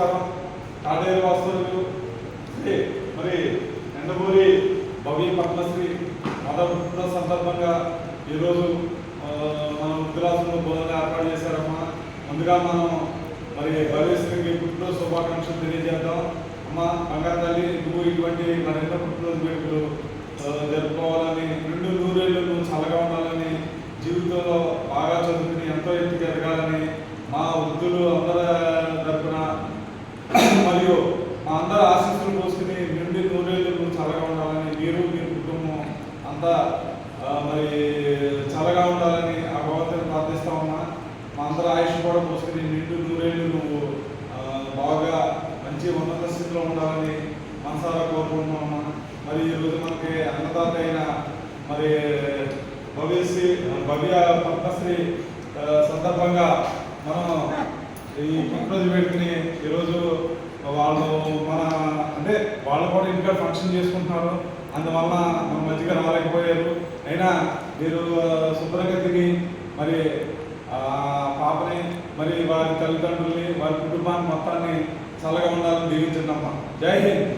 నమస్కారం తాడేరు వాస్తవులు మరి ఎండమూరి భవ్య పద్మశ్రీ మదపుట్టిన సందర్భంగా ఈరోజు ఆ, మన ఉత్తరాసంలో బోధన ఏర్పాటు చేశారమ్మా. ముందుగా మనం మరి భవ్యశ్రీకి పుట్టిన శుభాకాంక్షలు తెలియజేద్దాం. అమ్మ బంగారు తల్లి నువ్వు ఇటువంటి మరెన్నో పుట్టినరోజు వేడుకలు జరుపుకోవాలని రెండు నూరేళ్ళు నువ్వు చల్లగా ఉండాలని జీవితంలో బాగా చదువుకుని ఎంతో ఎత్తుకు ఎదగాలని మా వృద్ధులు అందరూ తరపున మరియు మా అందరి ఆశీస్సులు పోసుకుని నిండి నూరేళ్ళు నువ్వు చల్లగా ఉండాలని మీరు మీ కుటుంబం అంతా మరి చల్లగా ఉండాలని ఆ భగవంతుని ప్రార్థిస్తామమ్మా మా అందరూ ఆయుష్ కూడా పోసుకుని నిండు నూరేళ్ళు నువ్వు బాగా మంచి ఉన్నత స్థితిలో ఉండాలని మనసారా కోరుకుంటున్నామమ్మా మరి ఈరోజు మనకి అన్నదాత అయిన మరి భవ్యశ్రీ భవ్య పద్మశ్రీ సందర్భంగా మనం ఈ పుట్టినరోజు పెట్టుకుని ఈరోజు వాళ్ళు మన వాళ్ళు కూడా ఇంకా ఫంక్షన్ చేసుకుంటున్నారు. అందువల్ల మన మధ్యగా రాలేకపోయారు అయినా మీరు శుభ్రంగా తిని మరి పాపని మరి వారి తల్లిదండ్రుల్ని వారి కుటుంబాన్ని మొత్తాన్ని చల్లగా ఉండాలని దీవించండి అమ్మ. జై హింద్.